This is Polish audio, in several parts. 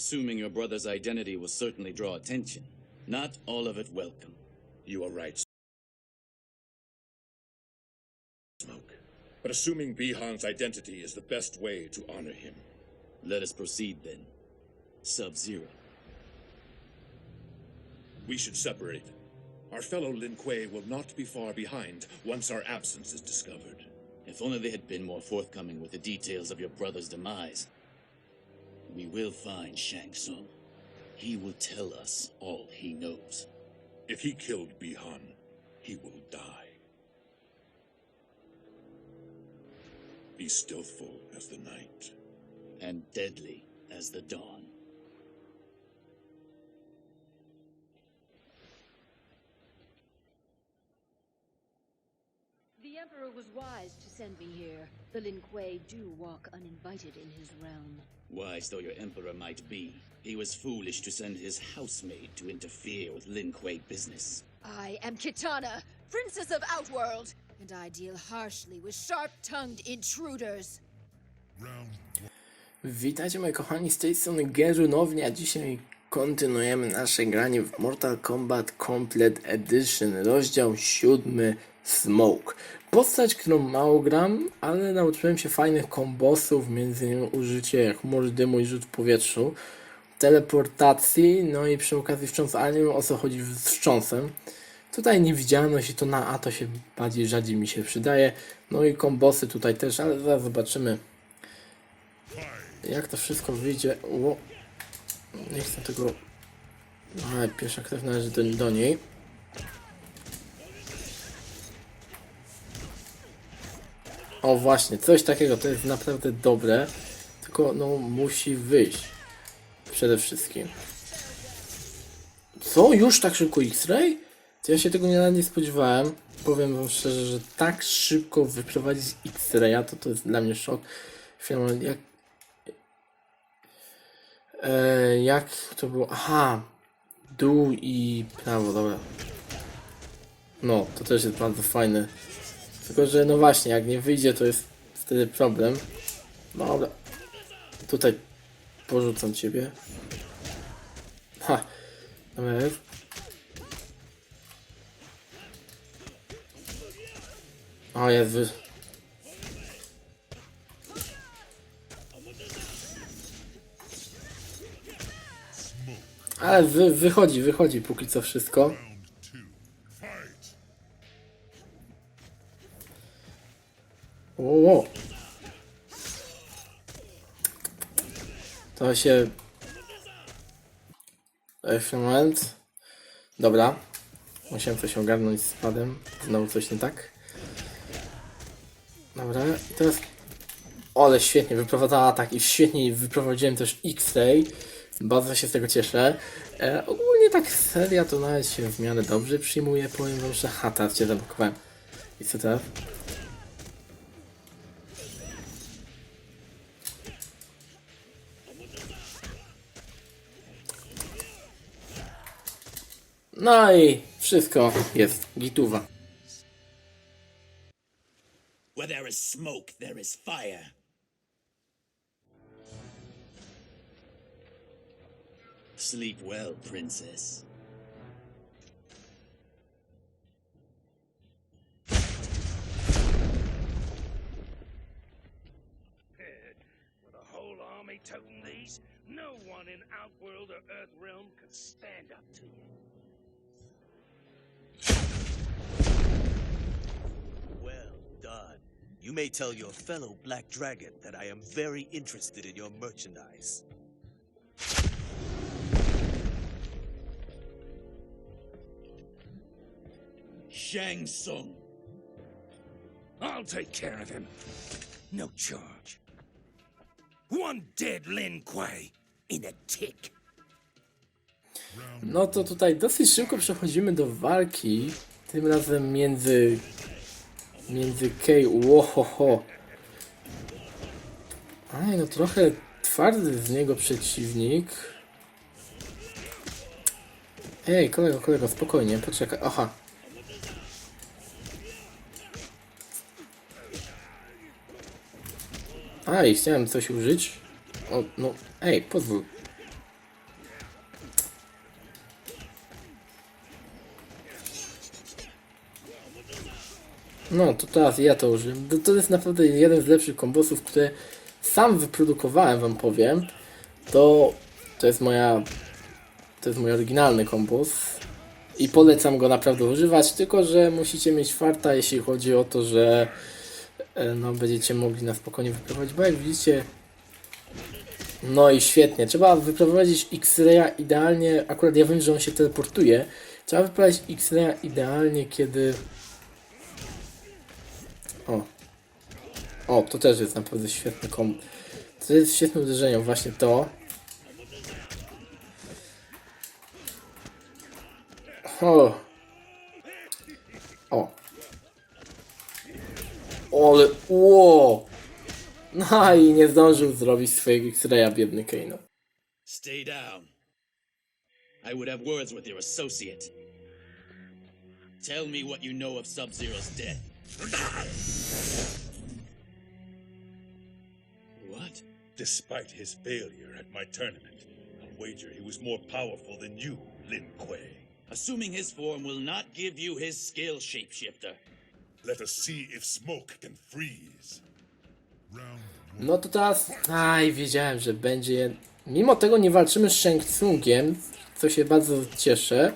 Assuming your brother's identity will certainly draw attention. Not all of it welcome. You are right. Smoke. But assuming Bihan's identity is the best way to honor him. Let us proceed then. Sub-Zero. We should separate. Our fellow Lin Kuei will not be far behind once our absence is discovered. If only they had been more forthcoming with the details of your brother's demise. We will find Shang Tsung. He will tell us all he knows. If he killed Bihan, he will die. Be stealthful as the night. And deadly as the dawn. Emperor was wise to send me here. The Lin Kuei do walk uninvited in his realm. Wise though your emperor might be, he was foolish to send his housemaid to interfere with Lin Kuei business. I am Kitana, Princess of Outworld, and I deal harshly with sharp-tongued intruders. Witajcie moi kochani, z tej strony Gerunownia. Dzisiaj kontynuujemy nasze granie w Mortal Kombat Complete Edition, rozdział 7 Smoke. Postać, którą mało gram, ale nauczyłem się fajnych kombosów, między innymi użycie chmur dymu i rzut w powietrzu, teleportacji, no i przy okazji wstrząs, ale nie wiem o co chodzi z wstrząsem. Tutaj niewidzialność i to na A to się bardziej rzadziej mi się przydaje. No i kombosy tutaj też, ale zaraz zobaczymy jak to wszystko wyjdzie. Ło. Nie chcę tego. Ale pierwsza krew należy do, do niej. O właśnie, coś takiego, to jest naprawdę dobre. Tylko no musi wyjść. Przede wszystkim. Co? Już tak szybko X-Ray? Ja się tego nie, nie spodziewałem. Powiem wam szczerze, że tak szybko wyprowadzić X-Raya, to to jest dla mnie szok. Finalnie, jak E, jak to było? Aha, dół i prawo, dobra. No, to też jest bardzo fajne. Tylko, że no właśnie, jak nie wyjdzie, to jest wtedy problem. Dobra. Tutaj porzucam ciebie. Ha. Dobra. O, wy... Ale wy, wychodzi, wychodzi póki co wszystko. O, To się... Moment. Dobra. Musiałem coś ogarnąć z padem. Znowu coś nie tak. Dobra. I teraz... O, ale świetnie wyprowadzała atak i świetnie wyprowadziłem też X-Ray. Bardzo się z tego cieszę. E, ogólnie tak seria to nawet się w miarę dobrze przyjmuje. Powiem wam, że ha, teraz cię zablokowałem. I co teraz? No i wszystko jest gituwa. Where there is smoke, there is fire. Sleep well, princess. With a whole army toting these, no one in Outworld or Earthrealm could stand up to you. Done. You may tell your fellow Black Dragon that I am very interested in your merchandise. Shang Tsung. I'll take care of him. No charge. One dead Lin Kuei in a tick. No to tutaj dosyć szybko przechodzimy do walki. Tym razem między. Między Kay. Łohoho. Aj, no trochę twardy z niego przeciwnik. Ej, kolego, kolego, spokojnie, poczekaj. Aha. Aj, chciałem coś użyć. O, no, ej, pozwól. No, to teraz ja to użyłem. To, to jest naprawdę jeden z lepszych kombosów, które sam wyprodukowałem, wam powiem. To, to jest moja... To jest mój oryginalny kombos. I polecam go naprawdę używać, tylko że musicie mieć farta, jeśli chodzi o to, że e, no, będziecie mogli na spokojnie wyprowadzić, bo jak widzicie no i świetnie, trzeba wyprowadzić X-Raya idealnie, akurat ja wiem, że on się teleportuje, trzeba wyprowadzić X-Raya idealnie, kiedy o. O, to też jest naprawdę świetny kom. To jest świetne uderzenie, właśnie to. O. O. Ale, ło. No i nie zdążył zrobić swojego X-Raya, biedny Kano. Stay down. I would have words with your associate. Tell me what you know of Sub-Zero's death. What? Despite his failure at my tournament, I'll wager he was more powerful than you, Lin Kuei. Assuming his form will not give you his skill, Shapeshifter. Let us see if smoke can freeze. No to teraz, aj, wiedziałem, że będzie. Mimo tego nie walczymy z Shang Tsungiem, co się bardzo cieszę.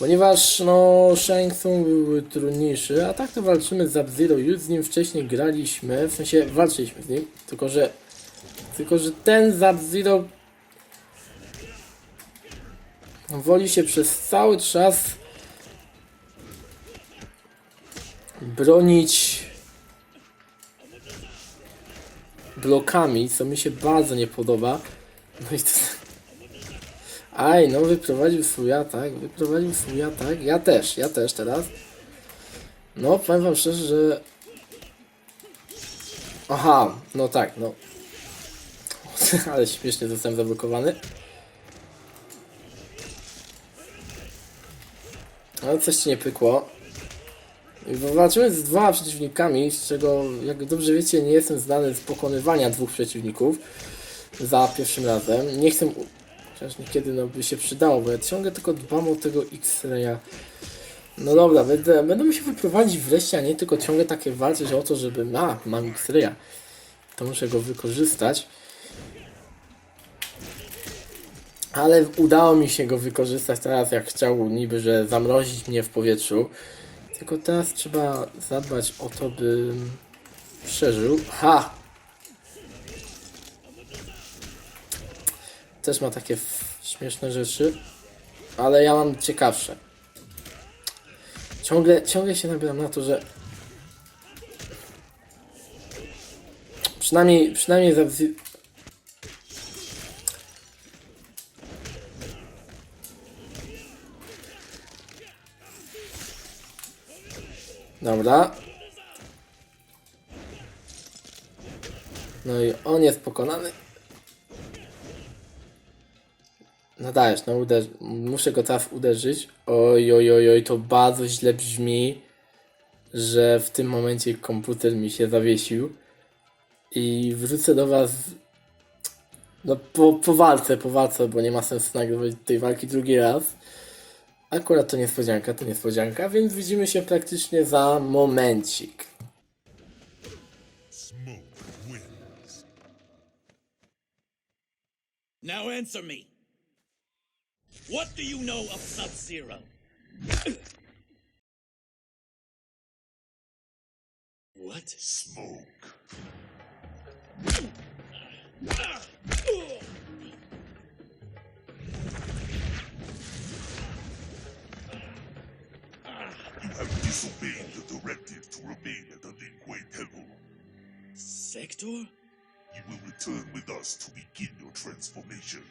Ponieważ no Shang Tsung był trudniejszy, a tak to walczymy z Sub-Zero. Już z nim wcześniej graliśmy, w sensie walczyliśmy z nim, tylko że tylko że ten Sub-Zero woli się przez cały czas bronić blokami, co mi się bardzo nie podoba. No i to... Aj, no wyprowadził swój atak, wyprowadził swój atak. Ja też, ja też teraz. No, powiem wam szczerze, że... Aha, no tak, no. Ale śmiesznie zostałem zablokowany. Ale coś ci nie pykło. I Walczymy z dwoma przeciwnikami, z czego, jak dobrze wiecie, nie jestem znany z pokonywania dwóch przeciwników za pierwszym razem. Nie chcę, chociaż niekiedy no, by się przydało, bo ja ciągle tylko dbam o tego X-Raya. No dobra, będę, będę musiał wyprowadzić wreszcie, a nie tylko ciągle takie walczyć o to, żeby, a, mam X-Raya, to muszę go wykorzystać. Ale udało mi się go wykorzystać teraz, jak chciał niby, że zamrozić mnie w powietrzu. Tylko teraz trzeba zadbać o to, by przeżył. Ha! Też ma takie śmieszne rzeczy, ale ja mam ciekawsze. Ciągle, ciągle się nabieram na to, że przynajmniej, przynajmniej za Dobra. No i on jest pokonany. No dajesz, no uderz. Muszę go teraz uderzyć. Oj, oj, oj, oj, to bardzo źle brzmi, że w tym momencie komputer mi się zawiesił. I wrócę do was. No po, po walce, po walce, bo nie ma sensu nagrywać tej walki drugi raz. Akurat to niespodzianka, to niespodzianka, więc widzimy się praktycznie za momencik. Now answer me. What do you know of Sub-Zero? What? Smoke. You have disobeyed the directive to remain at the Lin Kuei Temple. Sector? You will return with us to begin your transformation.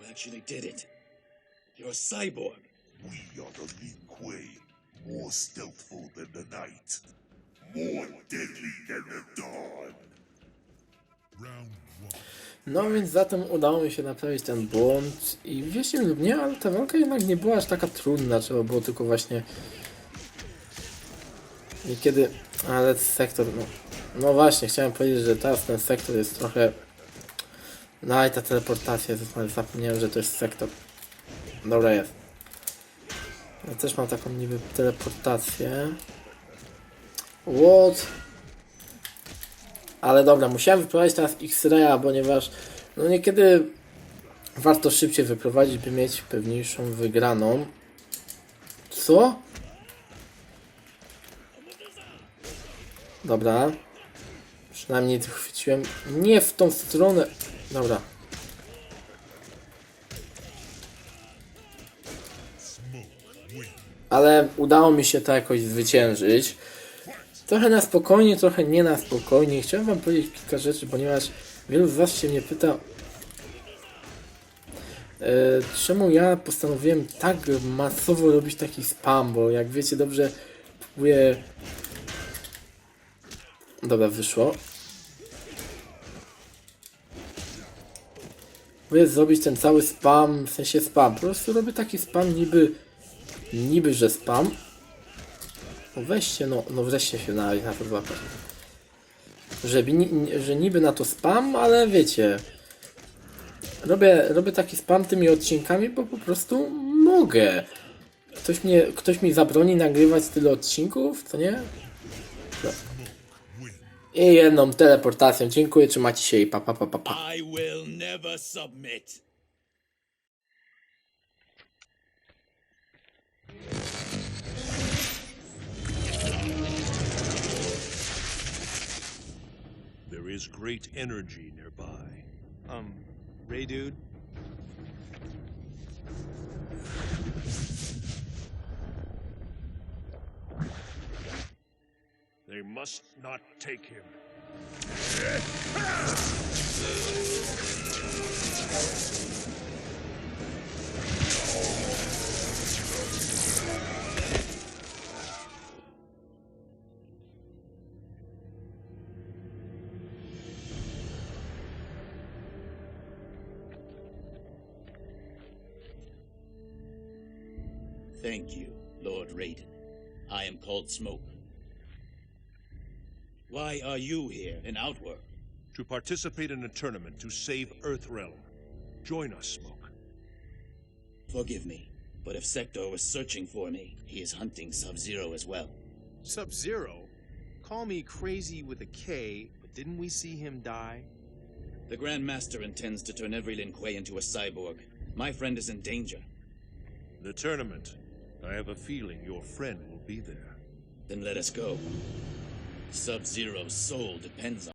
You actually did it. You're a cyborg. We are the Lin Kuei, more stealthful than the night, more deadly than the dawn. No więc zatem udało mi się naprawić ten błąd i wierzcie lub nie, ale ta walka jednak nie była aż taka trudna, trzeba było tylko właśnie niekiedy, ale sektor, no, no właśnie, chciałem powiedzieć, że teraz ten sektor jest trochę, no i ta teleportacja, zapomniałem, że to jest sektor, dobra jest. Ja też mam taką niby teleportację. What? Ale dobra, musiałem wyprowadzić teraz X-Raya, ponieważ no niekiedy warto szybciej wyprowadzić, by mieć pewniejszą wygraną. Co? Dobra. Przynajmniej to chwyciłem nie w tą stronę. Dobra. Ale udało mi się to jakoś zwyciężyć. Trochę na spokojnie, trochę nie na spokojnie. Chciałem wam powiedzieć kilka rzeczy, ponieważ wielu z was się mnie pyta, e, czemu ja postanowiłem tak masowo robić taki spam, bo jak wiecie dobrze, próbuję... Dobra, wyszło. Próbuję zrobić ten cały spam, w sensie spam. Po prostu robię taki spam niby, niby, że spam. No weźcie, no, no wreszcie się na, na to złapać. Że, że niby na to spam, ale wiecie. Robię, robię taki spam tymi odcinkami, bo po prostu mogę. Ktoś, mnie, ktoś mi zabroni nagrywać tyle odcinków, to nie? No. I jedną teleportacją. Dziękuję, trzymajcie się i pa pa pa pa pa. I will never submit. There is great energy nearby. Um, Ray dude? They must not take him. Thank you, Lord Raiden. I am called Smoke. Why are you here in Outworld? To participate in a tournament to save Earthrealm. Join us, Smoke. Forgive me, but if Sector was searching for me, he is hunting Sub-Zero as well. Sub Zero? Call me crazy with a K, but didn't we see him die? The Grand Master intends to turn every Lin Kuei into a cyborg. My friend is in danger. The tournament. I have a feeling your friend will be there. Then let us go. Sub-Zero's soul depends on